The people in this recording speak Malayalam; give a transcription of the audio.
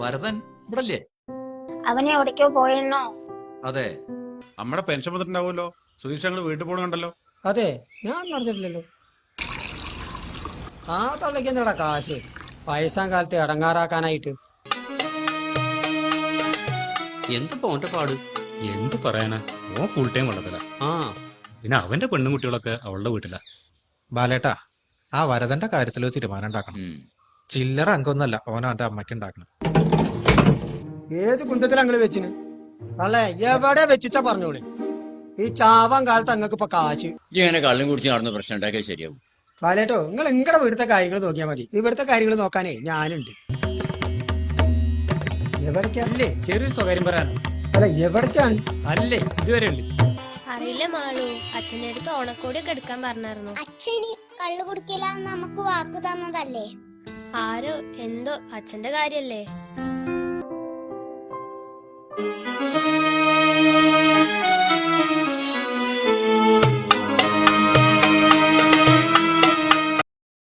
വരദൻ ഇവിടല്ലേ? അവനെ എവിടേക്കോ പോയെന്നോ? അതെ. നമ്മടെ പെൻഷൻ വന്നിട്ടുണ്ടാവുമല്ലോ. സുധീഷ് ഞങ്ങൾ വീട്ടിൽ പോകണുണ്ടല്ലോ അതെ ഞാൻ അറിഞ്ഞിട്ടില്ലല്ലോ. ആ തള്ളക്ക് എന്താടാ കാശ്? വയസ്സാം കാലത്ത് ഇടങ്ങാറാക്കാനായിട്ട്. എന്ത് പോണ്ട പാട്? എന്ത് പറയാനാ? ഓൻ ഫുൾ ടൈം വെള്ളത്തില. ആ പിന്നെ അവന്റെ പെണ്ണും കുട്ടികളൊക്കെ അവളുടെ വീട്ടില. ബാലേട്ടാ ആ വരതന്റെ കാര്യത്തിൽ തീരുമാനം ഉണ്ടാക്കണം. ചില്ലറ അംഗമൊന്നല്ല ഓനോ അവന്റെ അമ്മയ്ക്ക് ഉണ്ടാക്കണം ഏത് കുന്തത്തിൽ അങ്ങൾ വെച്ചിന്? അല്ലേ? എവിടെ വെച്ചിച്ചാ പറഞ്ഞോളി? ഈ ചാവാൻ കാലത്ത് അങ്ങക്ക് ഇപ്പൊ കാശ്. ഇങ്ങനെ കള്ളും കുടിച്ച് നടന്ന് പ്രശ്നം ഉണ്ടാക്കിയാൽ ശരിയാവും. പാലേട്ടോ നിങ്ങൾ നിങ്ങളുടെ ഇവിടുത്തെ കാര്യങ്ങൾ നോക്കിയാൽ മതി. ഇവിടുത്തെ കാര്യങ്ങൾ നോക്കാനേ ഞാനുണ്ട്. അല്ലേ? ചെറിയൊരു സ്വകാര്യം പറയാനോ? അല്ല എവിടേക്കാണ്? അല്ലേ? ഇതുവരെ ഉണ്ട്. അറിയില്ല മാളു. അച്ഛന്റെ അടുത്ത് ഓണക്കോടിയൊക്കെ എടുക്കാൻ പറഞ്ഞായിരുന്നു. അച്ഛനി കള്ളു കുടിക്കില്ല നമുക്ക് വാക്ക് തന്നതല്ലേ? ആരോ എന്തോ അച്ഛന്റെ കാര്യല്ലേ? Thank you.